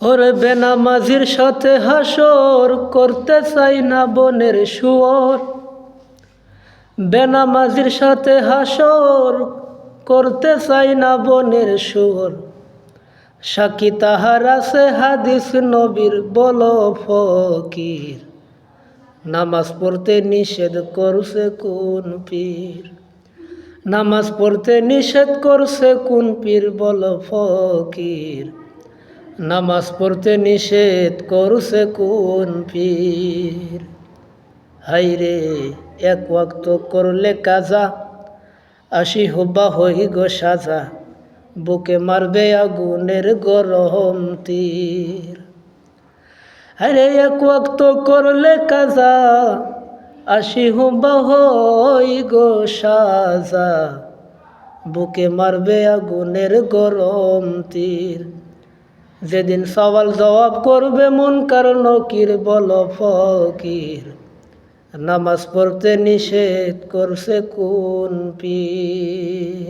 ওরে বেনামাজির সাথে হাসর করতে চাই না বনের শুয়োর। বেনামাজির সাথে হাসর করতে চাই না বনের শুয়োর। সাকি তাহার আছে হাদিস নবীর বল ফকির। নামাজ পড়তে নিষেধ করছে কোন পীর? নামাজ পড়তে নিষেধ করছে কোন পীর বল ফকির? নামাজ পড়তে নিষেধ করছে কোন পীর? হাইরে এক ওয়াক্ত করলে কাজা, আসি হবা হই গো সাজা, বুকে মারবে আগুনের গরম তীর। আরে এক ওয়াক্ত করলে কাজা, আসি হবা হই গো সাজা, বুকে মারবে আগুনের গরম তীর। যেদিন সওয়াল জবাব করবে মন কারণ কির বল ফকির। নামাজ পড়তে নিষেধ করছে কোন পীর।